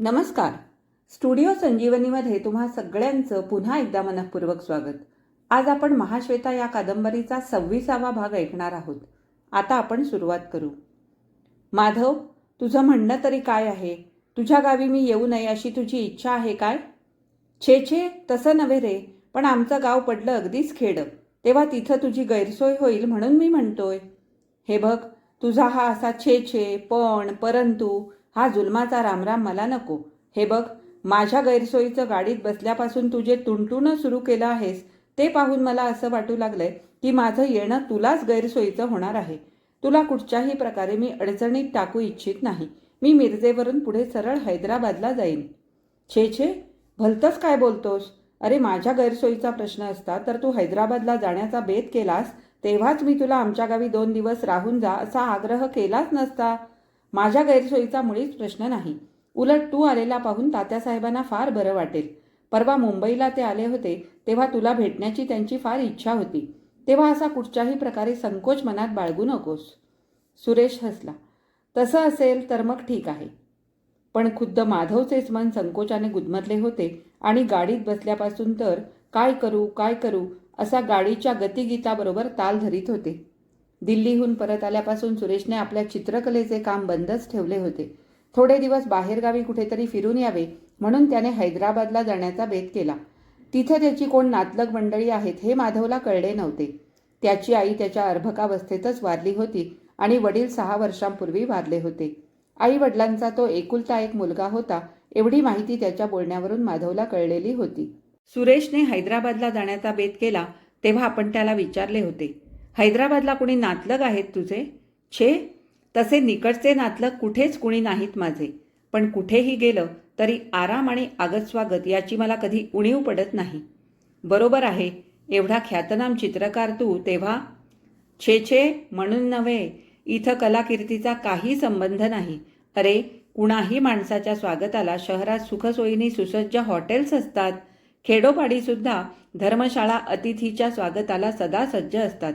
नमस्कार. स्टुडिओ संजीवनीमध्ये तुम्हा सगळ्यांचं पुन्हा एकदा मनपूर्वक स्वागत. आज आपण महाश्वेता या कादंबरीचा सव्वीसावा भाग ऐकणार आहोत. आता आपण सुरुवात करू. माधव तुझं म्हणणं तरी काय आहे? तुझ्या गावी मी येऊ नये अशी तुझी इच्छा आहे काय? छे छे तसं नव्हे रे पण आमचं गाव पडलं अगदीच खेड. तेव्हा तिथं तुझी गैरसोय होईल म्हणून मी म्हणतोय. हे बघ तुझा हा असा छे छे पण परंतु हा जुलमाचा रामराम मला नको. हे बघ माझ्या गैरसोयीचं गाडीत बसल्यापासून तू जे तुणतुणं सुरू केलं आहेस ते पाहून मला असं वाटू लागलंय की माझं येणं तुलाच गैरसोयीचं होणार आहे. तुला कुठच्याही प्रकारे मी अडचणीत टाकू इच्छित नाही. मी मिरजेवरून पुढे सरळ हैदराबादला जाईन. छे छे भलतंच काय बोलतोस? अरे माझ्या गैरसोयीचा प्रश्न असता तर तू हैदराबादला जाण्याचा बेत केलास तेव्हाच मी तुला आमच्या गावी दोन दिवस राहून जा असा आग्रह केलाच नसता. माझ्या गैरसोयीचा मुळीच प्रश्न नाही. उलट तू आलेला पाहून तात्यासाहेबांना फार बरं वाटेल. परवा मुंबईला ते आले होते तेव्हा तुला भेटण्याची त्यांची फार इच्छा होती. तेव्हा असा कुठच्याही प्रकारे संकोच मनात बाळगू नकोस. सुरेश हसला. तसं असेल तर मग ठीक आहे. पण खुद्द माधवचेच मन संकोचाने गुदमरले होते आणि गाडीत बसल्यापासून तर काय करू काय करू असा गाडीच्या गतिगीताबरोबर ताल धरीत होते. दिल्लीहून परत आल्यापासून सुरेशने आपल्या चित्रकलेचे काम बंदच ठेवले होते. थोडे दिवस बाहेरगावी कुठेतरी फिरून यावे म्हणून त्याने हैदराबादला जाण्याचा बेत केला. तिथे त्याची कोण नातलग मंडळी आहेत हे माधवला कळले नव्हते. त्याची आई त्याच्या अर्भकावस्थेतच वारली होती आणि वडील सहा वर्षांपूर्वी वारले होते. आई वडिलांचा तो एकुलता एक मुलगा होता एवढी माहिती त्याच्या बोलण्यावरून माधवला कळलेली होती. सुरेशने हैदराबादला जाण्याचा बेत केला तेव्हा आपण त्याला विचारले होते. हैदराबादला कुणी नातलग आहेत तुझे? छे तसे निकटचे नातलग कुठेच कुणी नाहीत माझे. पण कुठेही गेलं तरी आराम आणि आगतस्वागत याची मला कधी उणीव पडत नाही. बरोबर आहे एवढा ख्यातनाम चित्रकार तू तेव्हा? छे छे म्हणून नव्हे इथं कलाकीर्तीचा काही संबंध नाही. अरे कुणाही माणसाच्या स्वागताला शहरात सुखसोयीनी सुसज्ज हॉटेल्स असतात. खेडोपाडीसुद्धा धर्मशाळा अतिथीच्या स्वागताला सदा सज्ज असतात.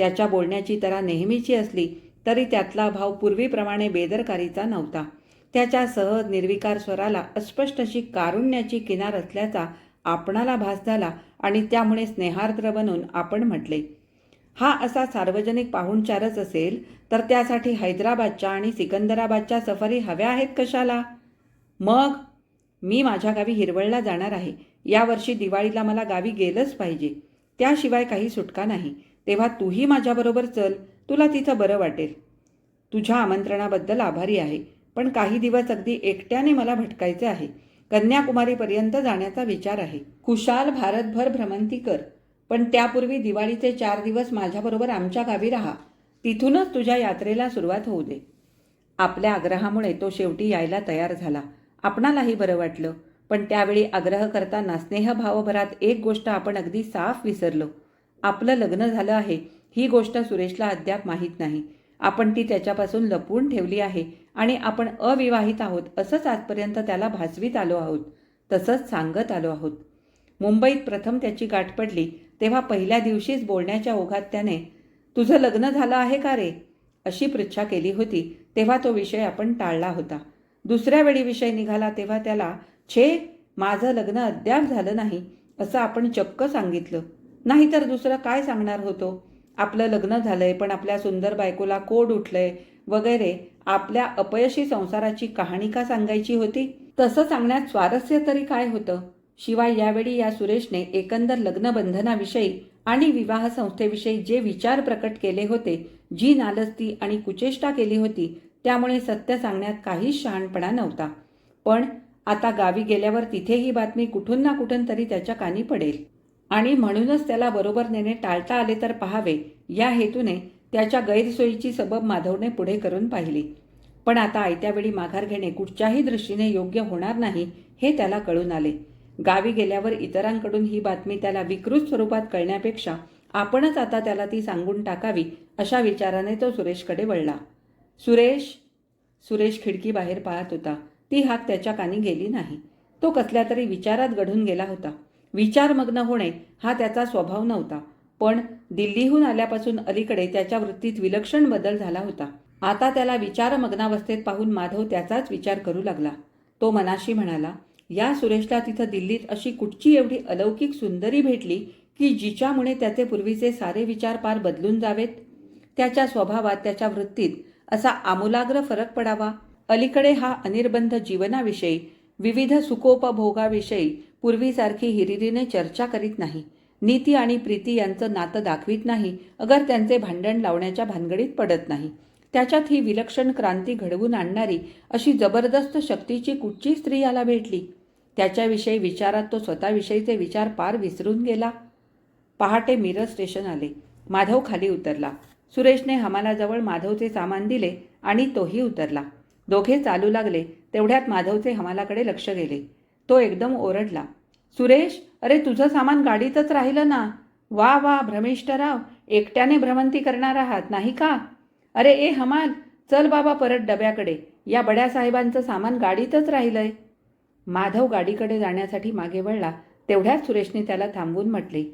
त्याच्या बोलण्याची तरा नेहमीची असली तरी त्यातला भाव पूर्वीप्रमाणे बेदरकारीचा नव्हता. त्याच्या सहज निर्विकार स्वराला अस्पष्ट अशी कारुण्याची किनार असल्याचा आपणाला भास झाला आणि त्यामुळे स्नेहार्द्र बनून आपण म्हटले हा असा सार्वजनिक पाहुणचारच असेल तर त्यासाठी हैदराबादच्या आणि सिकंदराबादच्या सफरी हव्या आहेत कशाला? मग? मी माझ्या गावी हिरवळला जाणार आहे. यावर्षी दिवाळीला मला गावी गेलंच पाहिजे. त्याशिवाय काही सुटका नाही. तेव्हा तूही माझ्याबरोबर चल तुला तिथं बरं वाटेल. तुझ्या आमंत्रणाबद्दल आभारी आहे पण काही दिवस अगदी एकट्याने मला भटकायचे आहे. कन्याकुमारीपर्यंत जाण्याचा विचार आहे. खुशाल भारतभर भ्रमंती कर पण त्यापूर्वी दिवाळीचे चार दिवस माझ्याबरोबर आमच्या गावी राहा. तिथूनच तुझ्या यात्रेला सुरुवात होऊ दे. आपल्या आग्रहामुळे तो शेवटी यायला तयार झाला. आपणालाही बरं वाटलं पण त्यावेळी आग्रह करताना स्नेहभावभरात एक गोष्ट आपण अगदी साफ विसरलो. आपलं लग्न झालं आहे. ही गोष्ट सुरेशला अद्याप माहीत नाही. आपण ती त्याच्यापासून लपवून ठेवली आहे आणि आपण अविवाहित आहोत असंच आजपर्यंत त्याला भासवीत आलो आहोत. तसंच सांगत आलो आहोत. मुंबईत प्रथम त्याची गाठ पडली तेव्हा पहिल्या दिवशीच बोलण्याच्या ओघात त्याने तुझं लग्न झालं आहे का रे? अशी पृच्छा केली होती तेव्हा तो विषय आपण टाळला होता. दुसऱ्या वेळी विषय निघाला तेव्हा त्याला छे माझं लग्न अद्याप झालं नाही असं आपण चक्क सांगितलं. नाहीतर दुसरं काय सांगणार होतो? आपलं लग्न झालंय पण आपल्या सुंदर बायकोला कोड उठलंय वगैरे. आपल्या अपयशी संसाराची कहाणी का सांगायची होती? तसं सांगण्यात स्वारस्य तरी काय होतं? शिवाय यावेळी या सुरेशने एकंदर लग्नबंधनाविषयी आणि विवाह संस्थेविषयी जे विचार प्रकट केले होते जी नालस्ती आणि कुचेष्टा केली होती त्यामुळे सत्य सांगण्यात काहीच शहाणपणा नव्हता. पण आता गावी गेल्यावर तिथे ही बातमी कुठून ना कुठून तरी त्याच्या कानी पडेल. आणि म्हणूनच त्याला बरोबर नेणे टाळता आले तर पहावे. या हेतूने त्याच्या गैरसोयीची सबब माधवने पुढे करून पाहिली. पण आता आयत्यावेळी माघार घेणे कुठच्याही दृष्टीने योग्य होणार नाही हे त्याला कळून आले. गावी गेल्यावर इतरांकडून ही बातमी त्याला विकृत स्वरूपात कळण्यापेक्षा आपणच आता त्याला ती सांगून टाकावी अशा विचाराने तो सुरेशकडे वळला. सुरेश सुरेश खिडकी बाहेर पाहत होता. ती हाक त्याच्या कानी गेली नाही. तो कसल्या तरी विचारात घडून गेला होता. विचारमग्न होणे हा त्याचा स्वभाव नव्हता. पण दिल्लीहून आल्यापासून अलीकडे त्याच्या वृत्तीत विलक्षण बदल झाला होता. आता त्याला विचारमग्नावस्थेत पाहून माधव त्याचाच विचार करू लागला. तो मनाशी म्हणाला या सुरेशला तिथं दिल्लीत अशी कुठची एवढी अलौकिक सुंदरी भेटली की जिच्यामुळे त्याचे पूर्वीचे सारे विचार पार बदलून जावेत? त्याच्या स्वभावात त्याच्या वृत्तीत असा आमूलाग्र फरक पडावा? अलीकडे हा अनिर्बंध जीवनाविषयी विविध सुखोपभोगाविषयी पूर्वीसारखी हिरिरीने चर्चा करीत नाही. नीती आणि प्रीती यांचं नातं दाखवित नाही अगर त्यांचे भांडण लावण्याच्या भानगडीत पडत नाही. त्याच्यात ही विलक्षण क्रांती घडवून आणणारी अशी जबरदस्त शक्तीची कुठची स्त्री याला भेटली? त्याच्याविषयी विचारात तो स्वतःविषयीचे विचार पार विसरून गेला. पहाटे मिरज स्टेशन आले. माधव खाली उतरला. सुरेशने हमालाजवळ माधवचे सामान दिले आणि तोही उतरला. दोघे चालू लागले. तेवढ्यात माधवचे हमालाकडे लक्ष गेले. तो एकदम ओरडला सुरेश अरे तुझं सामान गाडीतच राहिलं ना? वा वा भ्रमिष्ठराव एकट्याने भ्रमंती करणार आहात नाही का? अरे ए हमाल चल बाबा परत डब्याकडे या बड्या साहेबांचं सामान गाडीतच राहिलंय. माधव गाडीकडे जाण्यासाठी मागे वळला तेवढ्याच सुरेशने त्याला थांबवून म्हटले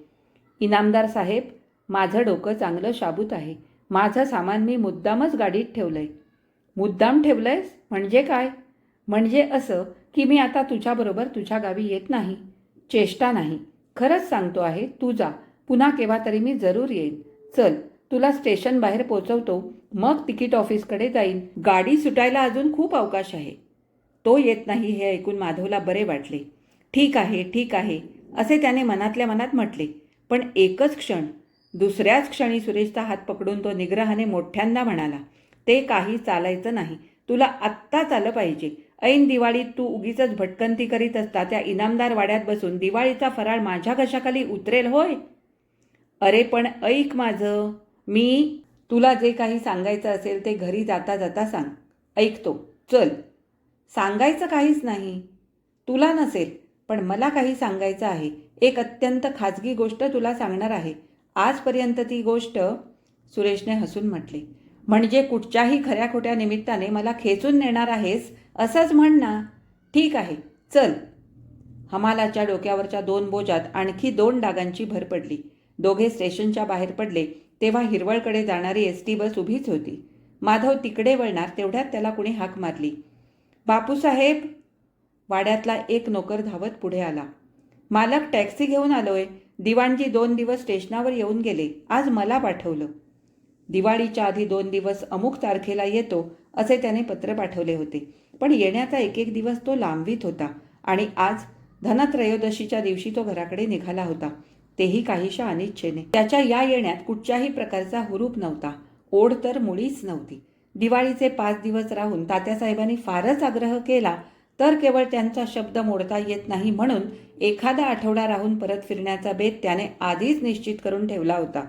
इनामदार साहेब माझं डोकं चांगलं शाबूत आहे. माझं सामान मी मुद्दामच गाडीत ठेवलंय. मुद्दाम ठेवलंयस? म्हणजे काय? म्हणजे असं की मी आता तुझ्याबरोबर तुझ्या गावी येत नाही चेष्टा नाही. खरंच सांगतो आहे तू जा. पुन्हा केव्हा तरी मी जरूर येईन. चल तुला स्टेशन बाहेर पोचवतो. मग तिकीट ऑफिसकडे जाईन. गाडी सुटायला अजून खूप अवकाश आहे. तो येत नाही हे ऐकून माधवला बरे वाटले. ठीक आहे ठीक आहे असे त्याने मनातल्या मनात म्हटले. पण एकच क्षण दुसऱ्याच क्षणी सुरेशचा हात पकडून तो निग्रहाने मोठ्यांदा म्हणाला ते काही चालायचं नाही. तुला आत्ताच आलं पाहिजे. ऐन दिवाळीत तू उगीच भटकंती करीत असता त्या इनामदार वाड्यात बसून दिवाळीचा फराळ माझ्या घशाखाली उतरेल होय? अरे पण ऐक माझं मी तुला जे काही सांगायचं असेल ते घरी जाता जाता सांग. ऐकतो चल. सांगायचं काहीच नाही. तुला नसेल पण मला काही सांगायचं आहे. एक अत्यंत खाजगी गोष्ट तुला सांगणार आहे. आजपर्यंत ती गोष्ट सुरेशने हसून म्हटली. म्हणजे कुठच्याही खऱ्या खोट्या निमित्ताने मला खेचून नेणार आहेस असंच म्हण ना. ठीक आहे चल. हमालाच्या डोक्यावरच्या दोन बोजात आणखी दोन डागांची भर पडली. दोघे स्टेशनच्या बाहेर पडले तेव्हा हिरवळकडे जाणारी एस टी बस उभीच होती. माधव तिकडे वळणार तेवढ्यात त्याला कुणी हाक मारली. बापूसाहेब! वाड्यातला एक नोकर धावत पुढे आला. मालक टॅक्सी घेऊन आलोय. दिवाणजी दोन दिवस स्टेशनावर येऊन गेले. आज मला पाठवलं. दिवाळीच्या आधी दोन दिवस अमुक तारखेला येतो असे त्याने पत्र पाठवले होते. पण येण्याचा एक एक दिवस तो लांबवीत होता आणि आज धनत्रयोदशीच्या दिवशी तो घराकडे निघाला होता. तेही काहीशा अनिच्छेने. त्याच्या या येण्यात कुठच्याही प्रकारचा हुरूप नव्हता. ओढ तर मुळीच नव्हती. दिवाळीचे पाच दिवस राहून तात्यासाहेबांनी फारच आग्रह केला तर केवळ त्यांचा शब्द मोडता येत नाही म्हणून एखादा आठवडा राहून परत फिरण्याचा बेत त्याने आधीच निश्चित करून ठेवला होता.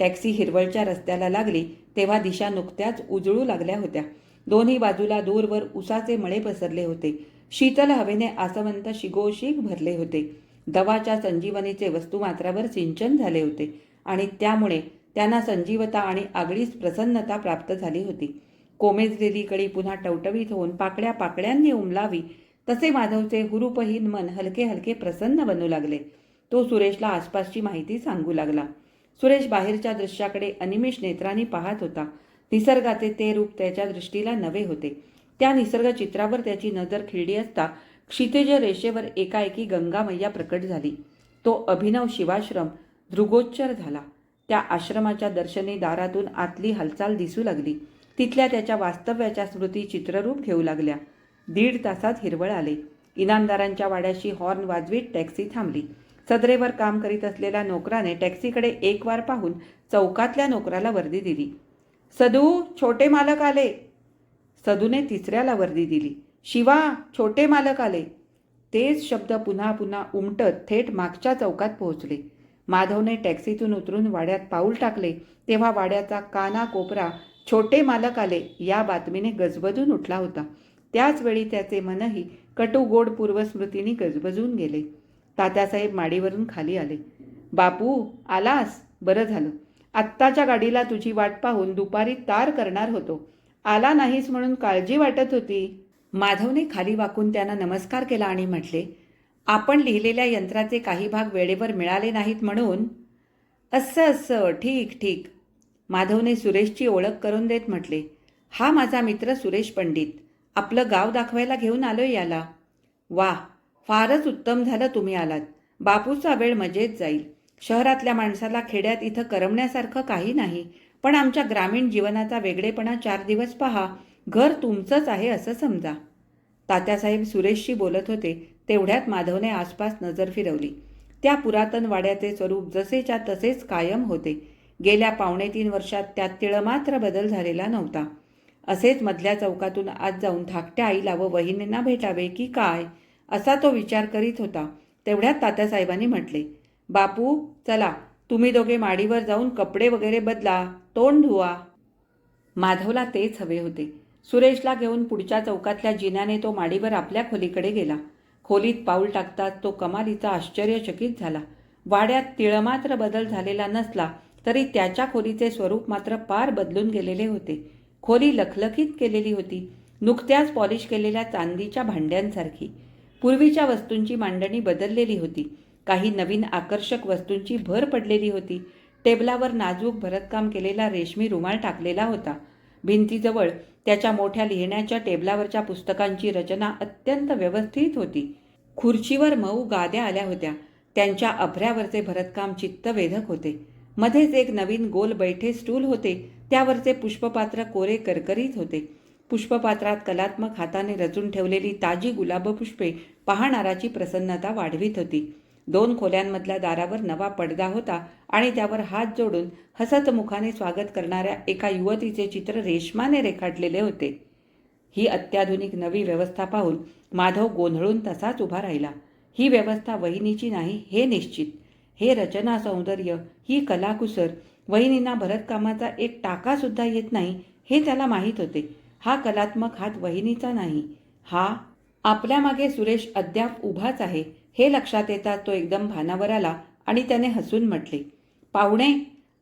टॅक्सी हिरवळच्या रस्त्याला लागली तेव्हा दिशा नुकत्याच उजळू लागल्या होत्या. दोन्ही बाजूला दूरवर उसाचे मळे पसरले होते. शीतल हवेने आसवंत शिगोशीग भरले होते. दवाच्या संजीवनीचे वस्तुमात्रावर सिंचन झाले होते आणि त्यामुळे त्यांना संजीवता आणि आगळीच प्रसन्नता प्राप्त झाली होती. कोमेजलेली कळी पुन्हा टवटवीत होऊन पाकड्या पाकड्यांनी उमलावी तसे माधवचे हुरूपहीन मन हलके हलके प्रसन्न बनू लागले. तो सुरेशला आसपासची माहिती सांगू लागला. सुरेश बाहेरच्या दृश्याकडे अनिमिष नेत्रांनी पाहत होता. निसर्गाचे ते रूप त्याच्या दृष्टीला नवे होते. त्या निसर्ग चित्रावर त्याची नजर खिळली असता क्षितिज रेषेवर एकाएकी गंगा मैया प्रकट झाली. तो अभिनव शिवाश्रम दृगोच्चर झाला. त्या आश्रमाच्या दर्शनी दारातून आतली हालचाल दिसू लागली. तिथल्या त्याच्या वास्तव्याच्या स्मृती चित्ररूप घेऊ लागल्या. दीड तासात हिरवळ आले. इनामदारांच्या वाड्याशी हॉर्न वाजवीत टॅक्सी थांबली. सदरेवर काम करीत असलेल्या नोकराने टॅक्सीकडे एक वार पाहून चौकातल्या नोकराला वर्दी दिली. सदू छोटे मालक आले. सदूने तिसऱ्याला वर्दी दिली. शिवा छोटे मालक आले. तेच शब्द पुन्हा पुन्हा उमटत थेट मागच्या चौकात पोहोचले. माधवने टॅक्सीतून उतरून वाड्यात पाऊल टाकले. तेव्हा वाड्याचा काना कोपरा छोटे मालक आले या बातमीने गजबजून उठला होता. त्याचवेळी त्याचे मनही कटू गोड पूर्वस्मृतीने गजबजून गेले. तात्यासाहेब माडीवरून खाली आले. बापू आलास? बरं झालं. आत्ताच्या गाडीला तुझी वाट पाहून दुपारी तार करणार होतो. आला नाहीस म्हणून काळजी वाटत होती? माधवने खाली वाकून त्यांना नमस्कार केला आणि म्हटले आपण लिहिलेल्या यंत्राचे काही भाग वेळेवर मिळाले नाहीत म्हणून. असं असं. ठीक ठीक. माधवने सुरेशची ओळख करून देत म्हटले हा माझा मित्र सुरेश पंडित. आपलं गाव दाखवायला घेऊन आलोय याला. वा फारच उत्तम झालं तुम्ही आलात. बापूचा वेळ मजेत जाईल. शहरातल्या माणसाला खेड्यात इथं करमण्यासारखं काही नाही. पण आमच्या ग्रामीण जीवनाचा वेगळेपणा चार दिवस पहा. घर तुमचंच आहे असं समजा. तात्यासाहेब सुरेशशी बोलत होते. तेवढ्यात माधवने आसपास नजर फिरवली. त्या पुरातन वाड्याचे स्वरूप जसेच्या तसेच कायम होते. गेल्या पावणे तीन वर्षात त्यात तिळमात्र बदल झालेला नव्हता. असेच मधल्या चौकातून आज जाऊन धाकट्या आईला व वहिनींना भेटावे की काय? असा तो विचार करीत होता. तेवढ्यात तात्यासाहेबांनी म्हटले बापू चला तुम्ही दोघे माडीवर जाऊन कपडे वगैरे बदला तोंड धुवा. माधवला तेच हवे होते. सुरेशला घेऊन पुढच्या चौकातल्या जिन्याने तो माडीवर आपल्या खोलीकडे गेला. खोलीत पाऊल टाकताच तो कमालीचा आश्चर्यचकित झाला. वाड्यात तिळमात्र बदल झालेला नसला तरी त्याच्या खोलीचे स्वरूप मात्र पार बदलून गेलेले होते. खोली लखलखीत केलेली होती नुकत्याच पॉलिश केलेल्या चांदीच्या भांड्यांसारखी. पूर्वीच्या वस्तूंची मांडणी बदललेली होती. काही नवीन आकर्षक वस्तूंची भर पडलेली होती. टेबलावर नाजूक भरतकाम केलेला रेशमी रुमाल टाकलेला होता. भिंतीजवळ त्याच्या मोठ्या लिहिण्याच्या टेबलावरच्या पुस्तकांची रचना अत्यंत व्यवस्थित होती. खुर्चीवर मऊ गाद्या आल्या होत्या. त्यांच्या अभऱ्यावरचे भरतकाम चित्तवेधक होते. मध्येच एक नवीन गोल बैठे स्टूल होते. त्यावरचे पुष्पपात्र कोरे करकरीत होते. पुष्पपात्रात कलात्मक हाताने रचून ठेवलेली ताजी गुलाबपुष्पे पाहणाराची प्रसन्नता वाढवीत होती. दोन खोल्यांमधल्या दारावर नवा पडदा होता आणि त्यावर हात जोडून हसत मुखाने स्वागत करणाऱ्या एका युवतीचे चित्र रेशमाने रेखाटलेले होते. ही अत्याधुनिक नवी व्यवस्था पाहून माधव गोंधळून तसाच उभा राहिला. ही व्यवस्था वहिनीची नाही हे निश्चित. हे रचना सौंदर्य ही कलाकुसर वहिनींना भरतकामाचा एक टाकासुद्धा येत नाही हे त्याला माहीत होते. हा कलात्मक हात वहिनीचा नाही. हा आपल्या मागे सुरेश अद्याप उभाच आहे हे लक्षात येता तो एकदम भानावर आला आणि त्याने हसून म्हटले पाहुणे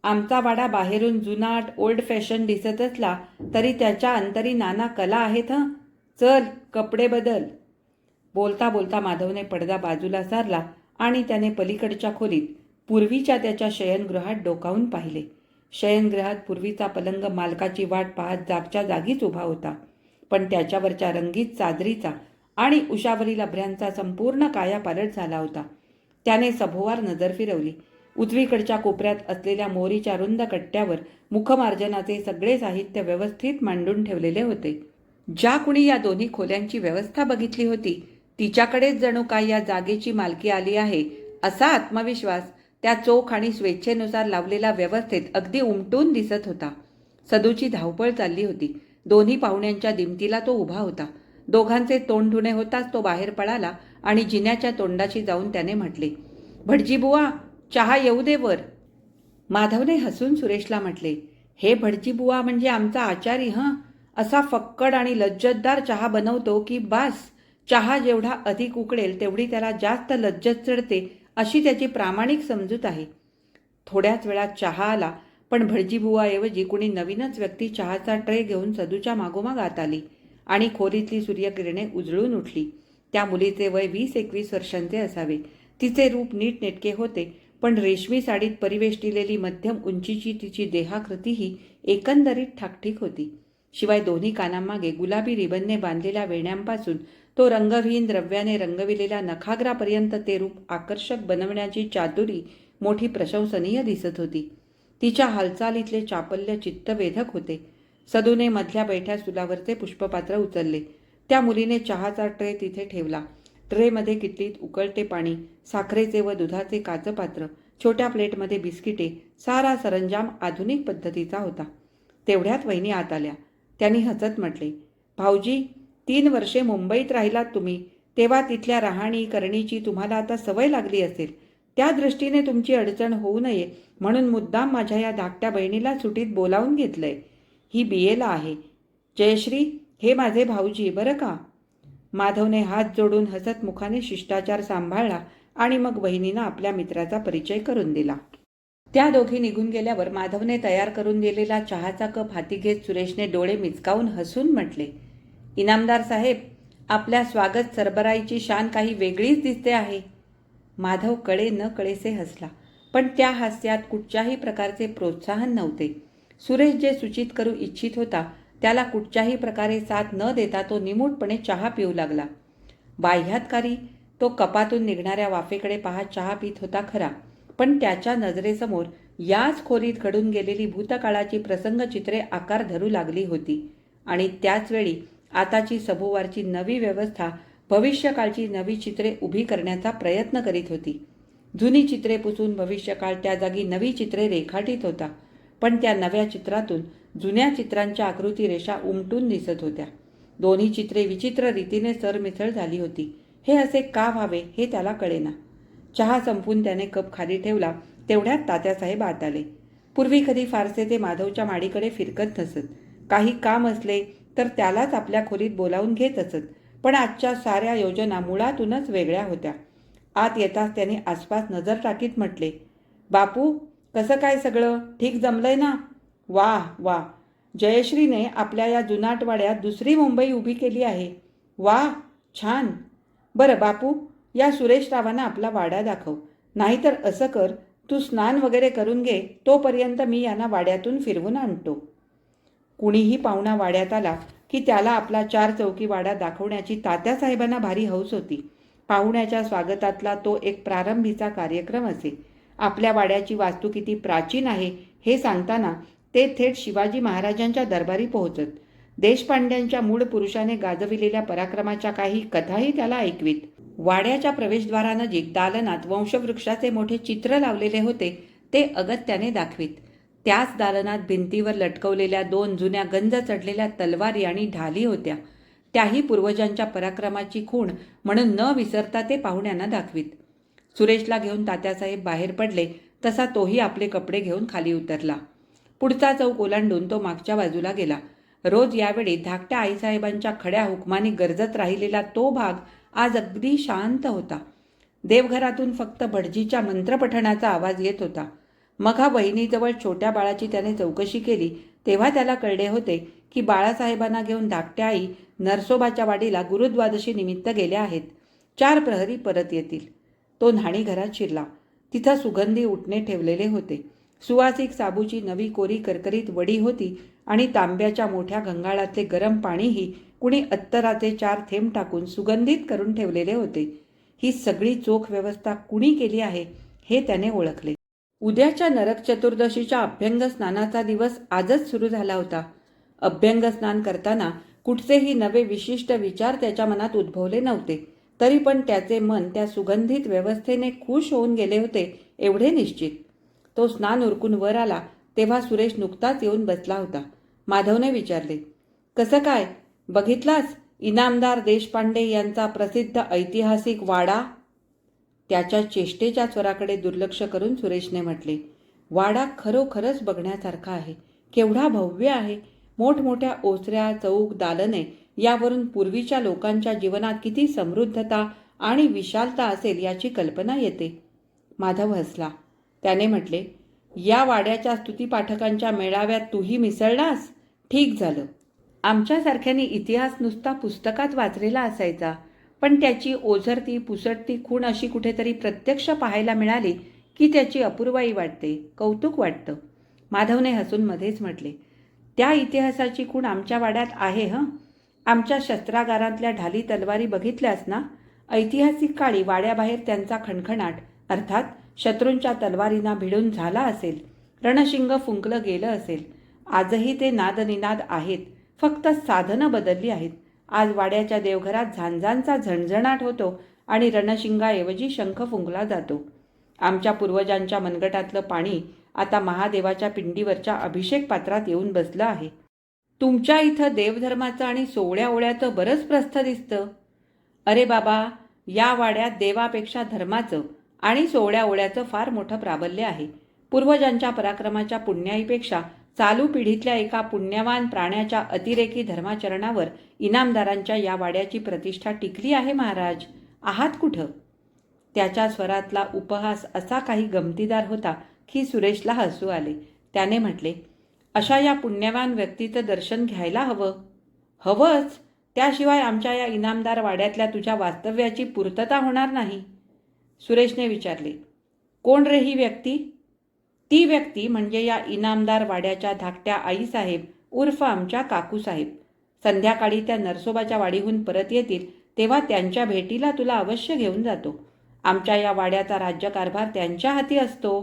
आमचा वाडा बाहेरून जुनाट ओल्ड फॅशन दिसत असला तरी त्याच्या अंतरी नाना कला आहेत हं? चल कपडे बदल. बोलता बोलता माधवने पडदा बाजूला सारला आणि त्याने पलीकडच्या खोलीत पूर्वीच्या त्याच्या शयनगृहात डोकावून पाहिले. शयनगृहात पूर्वीचा पलंग मालकाची वाट पाहत जागच्या जागीच उभा होता. पण त्याच्यावरच्या रंगीत चादरीचा आणि उशावरील अभ्र्यांचा संपूर्ण कायापालट झाला होता. त्याने सभोवार नजर फिरवली. उजवीकडच्या कोपऱ्यात असलेल्या मोरीच्या रुंद कट्ट्यावर मुखमार्जनाचे सगळे साहित्य व्यवस्थित मांडून ठेवलेले होते. ज्या कुणी या दोन्ही खोल्यांची व्यवस्था बघितली होती तिच्याकडेच जणू काय या जागेची मालकी आली आहे असा आत्मविश्वास त्या चोख आणि स्वेच्छेनुसार लावलेला व्यवस्थेत अगदी उमटून दिसत होता. सदूची धावपळ चालली होती. दोन्ही पाहुण्यांच्या दिमतीला तो उभा होता. दोघांचे तोंड धुणे होताच तो बाहेर पळाला आणि जिन्याच्या तोंडाशी जाऊन त्याने म्हटले भटजीबुवा चहा येऊ दे वर. माधवने हसून सुरेशला म्हटले हे भटजीबुवा म्हणजे आमचा आचारी हं? असा फक्कड आणि लज्जतदार चहा बनवतो की बास चहा जेवढा अधिक उकडेल तेवढी त्याला जास्त लज्जत चढते अशी त्याची प्रामाणिक समजूत आहे. थोड्याच वेळात चहा आला पण भटजीबुवाऐवजी कुणी नवीनच व्यक्ती चहाचा ट्रे घेऊन सदूच्या मागोमाग आत आली आणि खोलीतली सूर्यकिरणे उजळून उठली. त्या मुलीचे वय वीस एकवीस वर्षांचे असावे. तिचे रूप नीटनेटके होते पण रेशमी साडीत परिवेष्टिलेली मध्यम उंचीची तिची देहाकृतीही एकंदरीत ठाकठीक होती. शिवाय दोन्ही कानांमागे गुलाबी रिबनने बांधलेल्या वेण्यांपासून तो रंगविहीन द्रव्याने रंगविलेल्या नखाग्रापर्यंत ते रूप आकर्षक बनवण्याची चातुरी मोठी प्रशंसनीय दिसत होती. तिच्या हालचालीतले चापल्य चित्तवेधक होते. सदूने मधल्या बैठ्या सुलावरचे पुष्पपात्र उचलले. त्या मुलीने चहाचा ट्रे तिथे ठेवला. ट्रेमध्ये किटलीत उकळते पाणी साखरेचे व दुधाचे काचपात्र छोट्या प्लेटमध्ये बिस्किटे सारा सरंजाम आधुनिक पद्धतीचा होता. तेवढ्यात वहिनी आत आल्या. त्यांनी हसत म्हटले भाऊजी तीन वर्षे मुंबईत राहिलात तुम्ही तेव्हा तिथल्या राहणी करणीची तुम्हाला आता सवय लागली असेल. त्या दृष्टीने तुमची अडचण होऊ नये म्हणून मुद्दाम माझ्या या धाकट्या बहिणीला सुटीत बोलावून घेतलंय. ही बी एला आहे. जयश्री हे माझे भाऊजी बरं का? माधवने हात जोडून हसत मुखाने शिष्टाचार सांभाळला आणि मग बहिणीनं आपल्या मित्राचा परिचय करून दिला. त्या दोघी निघून गेल्यावर माधवने तयार करून दिलेला चहाचा कप हाती घेत सुरेशने डोळे मिचकावून हसून म्हटले इनामदार साहेब आपल्या स्वागत सरबराईची शान काही वेगळीच दिसते आहे. माधव कळे न कळेसे हसला पण त्या हास्यात कुठच्याही प्रकारचे प्रोत्साहन नव्हते. सुरेश जे सूचित करू इच्छित होता त्याला कुठच्याही प्रकारे साथ न देता तो निमूटपणे चहा पिऊ लागला. बाह्यातकारी तो कपातून निघणाऱ्या वाफेकडे पाहत चहा पित होता खरा पण त्याच्या नजरेसमोर याच खोलीत घडून गेलेली भूतकाळाची प्रसंगचित्रे आकार धरू लागली होती. आणि त्याचवेळी आताची सभोवारची नवी व्यवस्था भविष्यकाळची नवी चित्रे उभी करण्याचा प्रयत्न करीत होती. जुनी चित्रे पुसून भविष्यकाळ त्या जागी नवी चित्रे रेखाटीत होता. पण त्या नव्या चित्रातून जुन्या चित्रांच्या आकृती रेषा उमटून दिसत होत्या. दोन्ही चित्रे विचित्र रीतीने सरमिसळ झाली होती. हे असे का व्हावे हे त्याला कळेना. चहा संपून त्याने कप खाली ठेवला तेवढ्यात तात्यासाहेब आत आले. पूर्वी कधी फारसे ते माधवच्या माडीकडे फिरकत नसत. काही काम असले तर त्यालाच आपल्या खोलीत बोलावून घेत असत. पण आजच्या साऱ्या योजना मुळातूनच वेगळ्या होत्या. आत येताच त्याने आसपास नजर टाकीत म्हटले बापू कसं काय सगळं? ठीक जमलंय ना? वा वा जयश्रीने आपल्या या जुनाटवाड्यात दुसरी मुंबई उभी केली आहे. वा छान. बरं बापू या सुरेश रावांना आपला वाडा दाखव. नाहीतर असं कर तू स्नान वगैरे करून घे तोपर्यंत मी यांना वाड्यातून फिरवून आणतो. कुणीही पाहुणा वाड्यात आला की त्याला आपला चार चौकी वाडा दाखवण्याची तात्यासाहेबांना भारी हौस होती. पाहुण्याच्या स्वागतातला तो एक प्रारंभीचा कार्यक्रम असे. आपल्या वाड्याची वास्तू किती प्राचीन आहे हे सांगताना ते थेट शिवाजी महाराजांच्या दरबारी पोहोचत. देशपांड्यांच्या मूळ पुरुषाने गाजविलेल्या पराक्रमाच्या काही कथाही त्याला ऐकवीत. वाड्याच्या प्रवेशद्वारानजीक दालनात वंशवृक्षाचे मोठे चित्र लावलेले होते ते अगत्याने दाखवीत. त्याच दालनात भिंतीवर लटकवलेल्या दोन जुन्या गंज चढलेल्या तलवारी आणि ढाली होत्या. त्याही पूर्वजांच्या पराक्रमाची खूण म्हणून न विसरता ते पाहुण्यांना दाखवीत. सुरेशला घेऊन तात्यासाहेब बाहेर पडले तसा तोही आपले कपडे घेऊन खाली उतरला. पुढचा चौक ओलांडून तो मागच्या बाजूला गेला. रोज यावेळी धाकट्या आईसाहेबांच्या खड्या हुकमाने गरजत राहिलेला तो भाग आज अगदी शांत होता. देवघरातून फक्त भटजीच्या मंत्रपठणाचा आवाज येत होता. मग हा बहिणीजवळ छोट्या बाळाची त्याने चौकशी केली. तेव्हा त्याला कळले होते की बाळासाहेबांना घेऊन धाकट्या आई नरसोबाच्या वाडीला गुरुद्वादशी निमित्त गेल्या आहेत. चार प्रहरी परत येतील. तो न्हाणी घरात शिरला. तिथं सुगंधी उठणे ठेवलेले होते. सुवासिक साबूची नवी कोरी करकरीत वडी होती आणि तांब्याच्या मोठ्या गंगाळातले गरम पाणीही कुणी अत्तराचे चार थेंब टाकून सुगंधित करून ठेवलेले होते. ही सगळी चोख व्यवस्था कुणी केली आहे हे त्याने ओळखले. उद्याच्या नरक चतुर्दशीच्या अभ्यंग स्नानाचा दिवस आजच सुरू झाला होता. अभ्यंग स्नान करताना कुठचेही नवे विशिष्ट विचार त्याच्या मनात उद्भवले नव्हते. तरी पण त्याचे मन त्या सुगंधित व्यवस्थेने खुश होऊन गेले होते एवढे निश्चित. तो स्नान उरकून वर आला तेव्हा सुरेश नुकताच येऊन बसला होता. माधवने विचारले कसं काय? बघितलास? इनामदार देशपांडे यांचा प्रसिद्ध ऐतिहासिक वाडा त्याच्या चेष्टेच्या स्वराकडे दुर्लक्ष करून सुरेशने म्हटले वाडा खरोखरच बघण्यासारखा आहे. केवढा भव्य आहे. मोठमोठ्या ओसऱ्या चौक दालने यावरून पूर्वीच्या लोकांच्या जीवनात किती समृद्धता आणि विशालता असेल याची कल्पना येते. माधव हसला. त्याने म्हटले या वाड्याच्या स्तुतीपाठकांच्या मेळाव्यात तूही मिसळलास? ठीक झालं. आमच्यासारख्याने इतिहास नुसता पुस्तकात वाचलेला असायचा. पण त्याची ओझरती पुसटती खूण अशी कुठेतरी प्रत्यक्ष पाहायला मिळाली की त्याची अपूर्वाई वाटते कौतुक वाटतं. माधवने हसून मध्येच म्हटले त्या इतिहासाची खूण आमच्या वाड्यात आहे हं? आमच्या शस्त्रागारातल्या ढाली तलवारी बघितल्यास ना ऐतिहासिक काळी वाड्याबाहेर त्यांचा खणखणाट अर्थात शत्रूंच्या तलवारींना भिडून झाला असेल रणशिंग फुंकलं गेलं असेल आजही ते नादनिनाद आहेत फक्त साधनं बदलली आहेत. आज वाड्याच्या देवघरात झांझांचा झणझणाट होतो आणि रणशिंगाऐवजी शंख फुंकला जातो. आमच्या पूर्वजांच्या मनगटातलं पाणी आता महादेवाच्या पिंडीवरच्या अभिषेक पात्रात येऊन बसलं आहे. तुमच्या इथं देवधर्माचं आणि सोवळ्या ओळ्याचं बरंच प्रस्थ दिसतं. अरे बाबा या वाड्यात देवापेक्षा धर्माचं आणि सोवळ्या ओळ्याचं फार मोठं प्राबल्य आहे. पूर्वजांच्या पराक्रमाच्या पुण्याईपेक्षा चालू पिढीतल्या एका पुण्यवान प्राण्याच्या अतिरेकी धर्माचरणावर इनामदारांच्या या वाड्याची प्रतिष्ठा टिकली आहे महाराज. आहात कुठं? त्याच्या स्वरातला उपहास असा काही गमतीदार होता की सुरेशला हसू आले. त्याने म्हटले अशा या पुण्यवान व्यक्तीचं दर्शन घ्यायला हवं. हवंच? त्याशिवाय आमच्या या इनामदार वाड्यातल्या तुझ्या वास्तव्याची पूर्तता होणार नाही. सुरेशने विचारले कोण रे ही व्यक्ती? ती व्यक्ती म्हणजे या इनामदार वाड्याच्या धाकट्या आईसाहेब उर्फ आमच्या काकूसाहेब. संध्याकाळी त्या नरसोबाच्या वाडीहून परत येतील तेव्हा त्यांच्या भेटीला तुला अवश्य घेऊन जातो. आमच्या या वाड्याचा राज्यकारभार त्यांच्या हाती असतो.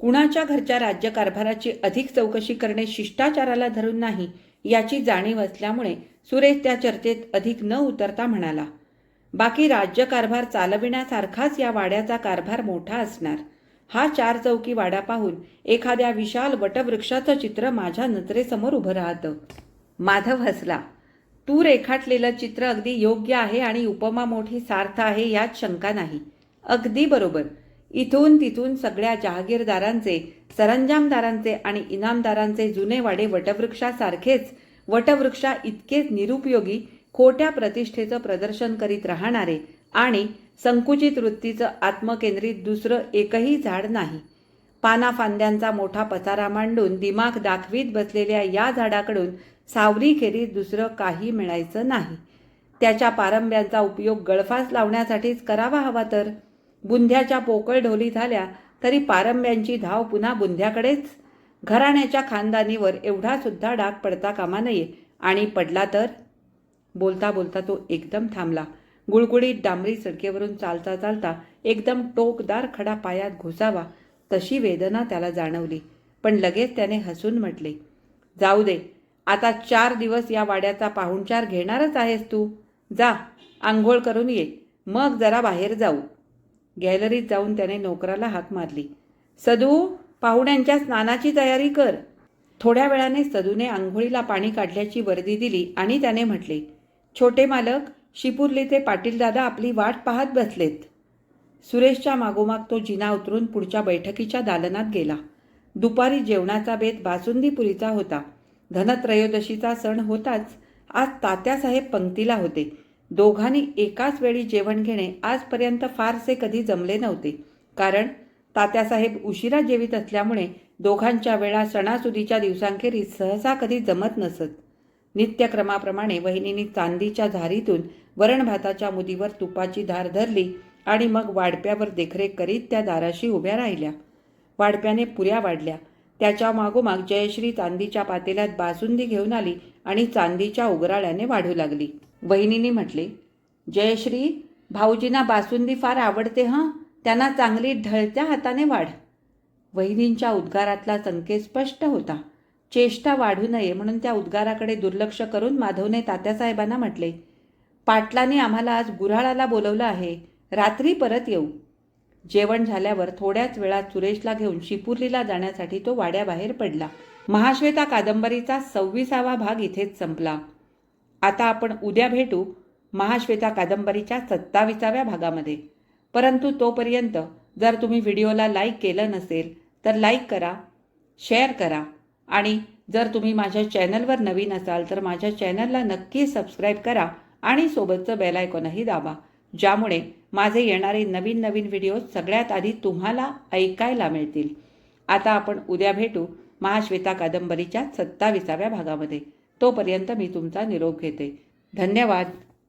कुणाच्या घरच्या राज्यकारभाराची अधिक चौकशी करणे शिष्टाचाराला धरून नाही याची जाणीव असल्यामुळे सुरेश त्या चर्चेत अधिक न उतरता म्हणाला बाकी राज्यकारभार चालविण्यासारखाच या वाड्याचा कारभार मोठा असणार. हा चार चौकी वाडा पाहून एखाद्या विशाल वटवृक्षाचं चित्र माझ्या नजरेसमोर उभं राहतं. माधव हसला. तू रेखाटलेलं चित्र अगदी योग्य आहे आणि उपमा मोठी सार्थ आहे यात शंका नाही. अगदी बरोबर. इथून तिथून सगळ्या जहागीरदारांचे सरंजामदारांचे आणि इनामदारांचे जुने वाडे वटवृक्षासारखेच वटवृक्षा इतकेच निरुपयोगी खोट्या प्रतिष्ठेचं प्रदर्शन करीत राहणारे आणि संकुचित वृत्तीचं आत्मकेंद्रित दुसरं एकही झाड नाही. पाना फांद्यांचा मोठा पसारा मांडून दिमाग दाखवीत बसलेल्या या झाडाकडून सावरीखेरीज दुसरं काही मिळायचं नाही. त्याच्या पारंब्यांचा उपयोग गळफास लावण्यासाठीच करावा हवा तर? बुंध्याच्या पोकळ ढोली झाल्या तरी पारंब्यांची धाव पुन्हा बुंध्याकडेच? घराण्याच्या खानदानीवर एवढा सुद्धा डाग पडता कामा नये. आणि पडला तर? बोलता बोलता तो एकदम थांबला. गुळगुळीत डांबरी सडकेवरून चालता चालता एकदम टोकदार खडा पायात घुसावा तशी वेदना त्याला जाणवली. पण लगेच त्याने हसून म्हटले जाऊ दे आता चार दिवस या वाड्याचा पाहुणचार घेणारच आहेस तू. जा आंघोळ करून ये मग जरा बाहेर जाऊ. गॅलरीत जाऊन त्याने नोकराला हाक मारली सदू पाहुण्यांच्या स्नानाची तयारी कर. थोड्या वेळाने सदूने आंघोळीला पाणी काढल्याची वर्दी दिली आणि त्याने म्हटले छोटे मालक शिपूर्लीचे पाटीलदादा आपली वाट पाहत बसलेत. सुरेशच्या मागोमाग तो जिना उतरून पुढच्या बैठकीच्या दालनात गेला. दुपारी जेवणाचा बेत बासुंदीपुरीचा होता. धनत्रयोदशीचा सण होताच आज तात्यासाहेब पंक्तीला होते. दोघांनी एकाच वेळी जेवण घेणे आजपर्यंत फारसे कधी जमले नव्हते. कारण तात्यासाहेब उशिरा जेवित असल्यामुळे दोघांच्या वेळा सणासुदीच्या दिवसांखेरीज सहसा कधी जमत नसत. नित्यक्रमाप्रमाणे वहिनीने चांदीच्या झारीतून वरणभाताच्या मुदीवर तुपाची धार धरली आणि मग वाडप्यावर देखरेख करीत त्या दाराशी उभ्या राहिल्या. वाडप्याने पुऱ्या वाढल्या. त्याच्या मागोमाग जयश्री चांदीच्या पातेल्यात बासुंदी घेऊन आली आणि चांदीच्या उगराळ्याने वाढू लागली. वहिनीने म्हटले जयश्री भाऊजींना बासुंदी फार आवडते हं? त्यांना चांगली ढळत्या हाताने वाढ. वहिनींच्या उद्गारातला संकेत स्पष्ट होता. चेष्टा वाढू नये म्हणून त्या उद्गाराकडे दुर्लक्ष करून माधवने तात्यासाहेबांना म्हटले पाटलांनी आम्हाला आज गुऱ्हाळाला बोलवलं आहे. रात्री परत येऊ. जेवण झाल्यावर थोड्याच वेळात सुरेशला घेऊन शिपुर्लीला जाण्यासाठी तो वाड्याबाहेर पडला. महाश्वेता कादंबरीचा सव्वीसावा भाग इथेच संपला. आता आपण उद्या भेटू महाश्वेता कादंबरीच्या सत्ताविसाव्या भागामध्ये. परंतु तोपर्यंत जर तुम्ही व्हिडिओला लाईक केलं नसेल तर लाईक करा शेअर करा. आणि जर तुम्ही माझ्या चॅनलवर नवीन असाल तर माझ्या चॅनलला नक्की सबस्क्राईब करा आणि सोबतचं बेल आयकॉनही दाबा ज्यामुळे माझे येणारे नवीन नवीन व्हिडिओ सगळ्यात आधी तुम्हाला ऐकायला मिळतील. आता आपण उद्या भेटू महाश्वेता कादंबरीच्या सत्ताविसाव्या भागामध्ये. तोपर्यंत मी तुमचा निरोप घेते. धन्यवाद.